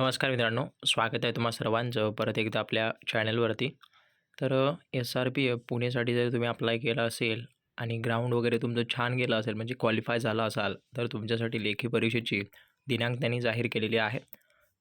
नमस्कार मित्रांनो स्वागत आहे तुम्हा सर्वांचं परत एकदा आपल्या चॅनलवरती. तर एस आर पी एफ पुणेसाठी जर तुम्ही अप्लाय केला असेल आणि ग्राउंड वगैरे तुमचं छान गेलं असेल म्हणजे क्वालिफाय झाला असाल तर तुमच्यासाठी लेखी परीक्षेची दिनांक त्यांनी जाहीर केलेली आहे.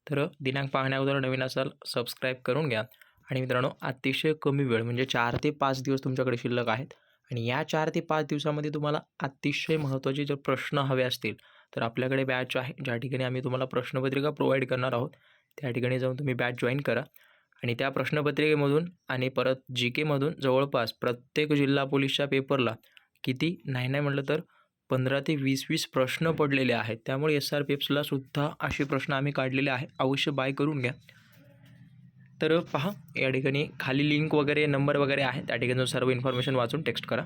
तर दिनांक पाहण्याअगोदर नवीन असाल सबस्क्राईब करून घ्या. आणि मित्रांनो अतिशय कमी वेळ म्हणजे चार ते पाच दिवस तुमच्याकडे शिल्लक आहेत. आणि या चार ते पाच दिवसामध्ये तुम्हाला अतिशय महत्त्वाचे जर प्रश्न हवे असतील तर आपल्याकडे बॅच आहे. ज्या ठिकाणी आम्ही तुम्हाला प्रश्नपत्रिका प्रोव्हाइड करणार आहोत त्या ठिकाणी जाऊन तुम्ही बॅच जॉईन करा. आणि त्या प्रश्नपत्रिकेमधून आणि परत जी केमधून जवळपास प्रत्येक जिल्हा पोलीसच्या पेपरला किती? नाही नाही म्हटलं तर पंधरा ते वीस वीस प्रश्न पडलेले आहेत. त्यामुळे एस आर पी एफला सुद्धा असे प्रश्न आम्ही काढलेले आहे अवश्य बाय करून घ्या. तर पहा या ठिकाणी खाली लिंक वगैरे नंबर वगैरे आहे. त्या ठिकाणी सर्व इन्फॉर्मेशन वाचून टेक्स्ट करा.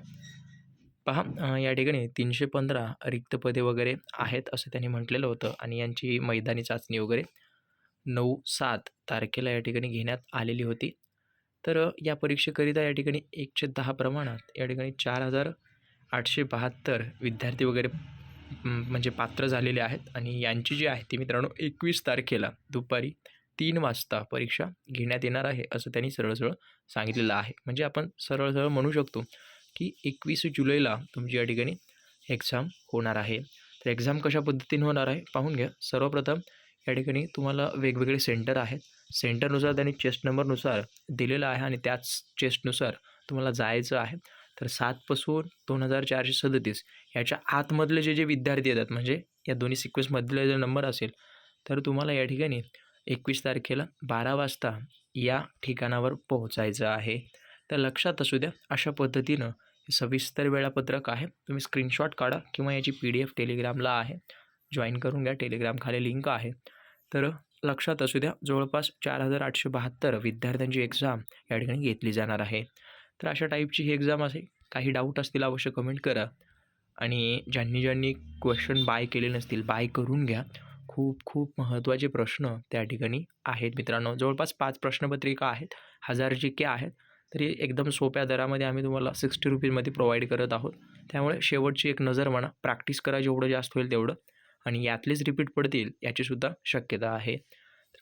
पहा या ठिकाणी तीनशे पंधरा रिक्त पदे वगैरे आहेत असं त्यांनी म्हटलेलं होतं आणि यांची मैदानी चाचणी वगैरे नऊ सात तारखेला या ठिकाणी घेण्यात आलेली होती. तर या परीक्षेकरिता या ठिकाणी एकशे दहा प्रमाणात या ठिकाणी चार हजार आठशे बहात्तर विद्यार्थी वगैरे म्हणजे पात्र झालेले आहेत आणि यांची जी आहे ती मित्रांनो एकवीस तारखेला दुपारी तीन वाजता परीक्षा घेण्यात येणार आहे असं त्यांनी सरळ सरळ सांगितलेलं आहे. म्हणजे आपण सरळ सरळ म्हणू शकतो की एकवीस जुलैला तुमची या ठिकाणी एक्झाम होणार आहे. तर एक्झाम कशा पद्धतीने होणार आहे पाहून घ्या. सर्वप्रथम या ठिकाणी तुम्हाला वेगवेगळे सेंटर आहेत. सेंटरनुसार त्यांनी चेस्ट नंबरनुसार दिलेलं आहे आणि त्याच चेस्टनुसार तुम्हाला जायचं आहे. तर सातपासून दोन हजार चारशे सदतीस याच्या आतमधले जे जे विद्यार्थी येतात म्हणजे या दोन्ही सिक्वेन्समधले जर नंबर असेल तर तुम्हाला या ठिकाणी एकवीस तारखेला बारा वाजता या ठिकाणावर पोहोचायचं आहे. तर लक्षात असू द्या अशा पद्धतीनं हे सविस्तर वेळापत्रक आहे. तुम्ही स्क्रीनशॉट काढा किंवा याची पी डी एफ टेलिग्रामला आहे. जॉईन करून घ्या टेलिग्राम खाली लिंक आहे. तर लक्षात असू द्या जवळपास चार हजार आठशे बहात्तर विद्यार्थ्यांची एक्झाम या ठिकाणी घेतली जाणार आहे. तर अशा टाईपची ही एक्झाम असेल काही डाऊट असतील अवश्य कमेंट करा. आणि ज्यांनी ज्यांनी क्वेश्चन बाय केले नसतील बाय करून घ्या. खूप खूप महत्त्वाचे प्रश्न त्या ठिकाणी आहेत मित्रांनो. जवळपास पाच प्रश्नपत्रिका आहेत हजार जी के आहेत. तरी एकदम सोप्या दरामध्ये आम्ही तुम्हाला सिक्स्टी रुपीजमध्ये प्रोव्हाइड करत आहोत. त्यामुळे शेवटची एक नजर म्हणा प्रॅक्टिस करा जेवढं जास्त होईल तेवढं. आणि यातलेच रिपीट पडतील याचीसुद्धा शक्यता आहे.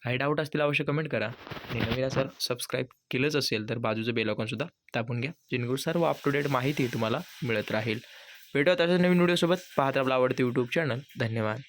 काही डाऊट असतील अवश्य कमेंट करा. आणि नवीन सर सबस्क्राईब केलंच असेल तर बाजूचं बेलॉकॉनसुद्धा दाबून घ्या. जेणेकरून सर्व अप टू डेट माहिती तुम्हाला मिळत राहील. भेटत अशा नवीन व्हिडिओसोबत पाहत आपला आवडते यूट्यूब चॅनल धन्यवाद.